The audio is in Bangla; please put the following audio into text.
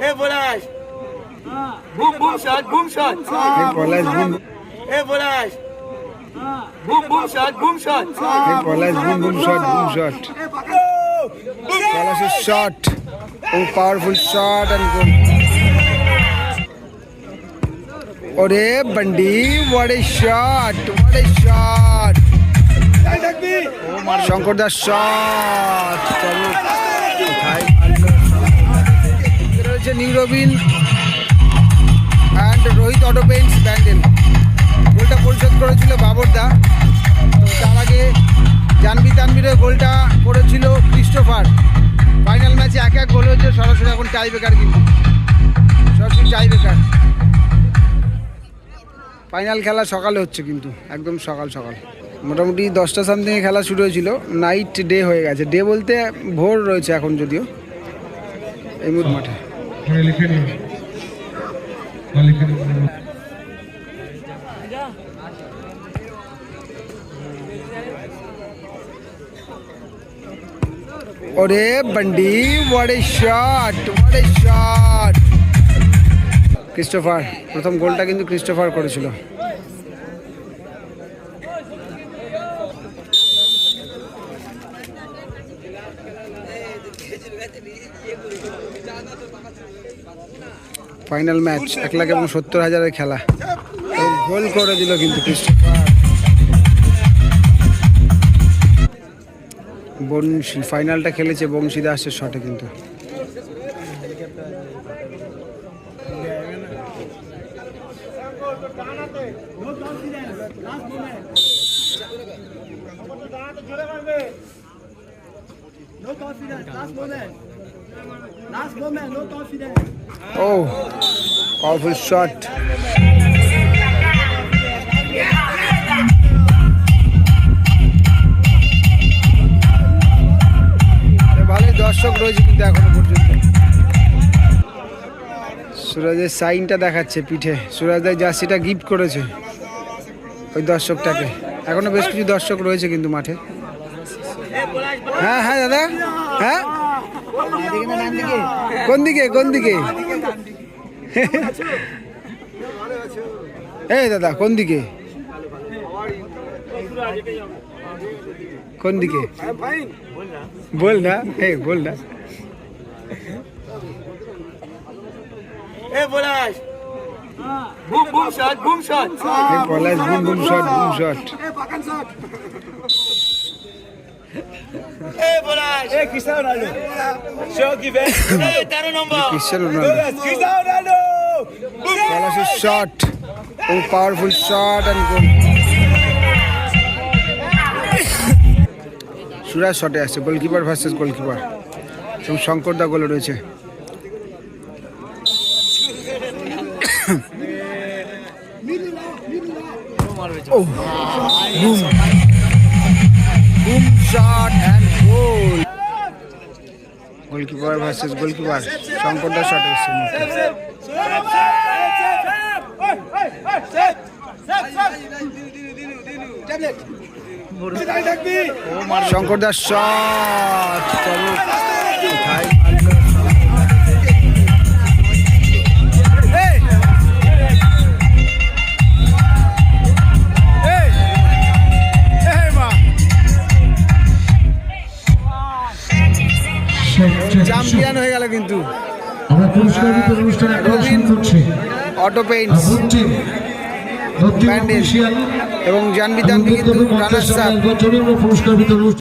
এ Palash boom boom shot boom shot এই পলাশ বুম এ Palash boom boom shot boom shot এই Palash boom boom shot boom shot পলাশের শট এবং পাওয়ারফুল শট অ্যান্ড গোল ওরে বান্ডি what a shot what a shot Shankar Das shot কোথায় রয়েছে নিউরবিন and Rohit auto paints Bandel. গোলটা পরিশোধ করেছিল বাবরদা। তো তার আগে জানবি তানবিরের গোলটা করেছিল ক্রিস্টোফার। ফাইনাল ম্যাচে এক এক গোল হয়েছে, সরাসরি এখন টাই বেকার কিন্তু। সরাসরি টাই বেকার ফাইনাল খেলা সকালে হচ্ছে কিন্তু, একদম সকাল সকাল। মোটামুটি দশটা সামথিংয়ে খেলা শুরু হয়েছিল নাইট ডে হয়ে গেছে। ডে বলতে ভোর রয়েছে এখন যদিও, এই মাঠে পরে লিখে নিন বা লিখে নিন ওরে বান্ডি what a shot what a shot Christopher প্রথম গোলটা কিন্তু ক্রিস্টোফার করেছিল ফাইনাল ম্যাচ এক লাখ এবং সত্তর হাজারের খেলা। গোল করে দিল কিন্তু বংশী ফাইনালটা খেলেছে বংশী দাসের শটে কিন্তু। No confidence, last moment. Last moment, no confidence. ও পাওয়ারফুল শট ভালোই দর্শক রয়েছে কিন্তু এখনও সুরাজের সাইনটা দেখাচ্ছে পিঠে। সুরাজের জার্সিটা গিফট করেছে ওই দর্শকটাকে। এখনও বেশ কিছু দর্শক রয়েছে কিন্তু মাঠে। হ্যাঁ হ্যাঁ দাদা। হ্যাঁ? কোন দিকে কোন দিকে? এই দাদা কোন দিকে? কোন দিকে? বল না এই বল না। এ boom boom shot boom shot. Boom boom shot boom shot. এ এ shot O powerful shot and goal Suraj শটে আসছে গোলকিপার ভার্সেস গোলকিপার এবং শঙ্কর দা গোলে রয়েছে। Oh. Boom shot and goal. Goalkeeper versus goalkeeper Shankar da shot এসছে শঙ্কর দাস শট চ্যাম্পিয়ন হয়ে গেল কিন্তু। আমরা পুরস্কার বিতরণ অনুষ্ঠানে এখন রবিন করছি। অটো পেইন্টস ভর্তি ভর্তি ব্যান্ডেল অফিসিয়াল এবং জানবি জানবি কিন্তু রানার্স আপ পুরস্কার বিতরণ অনুষ্ঠান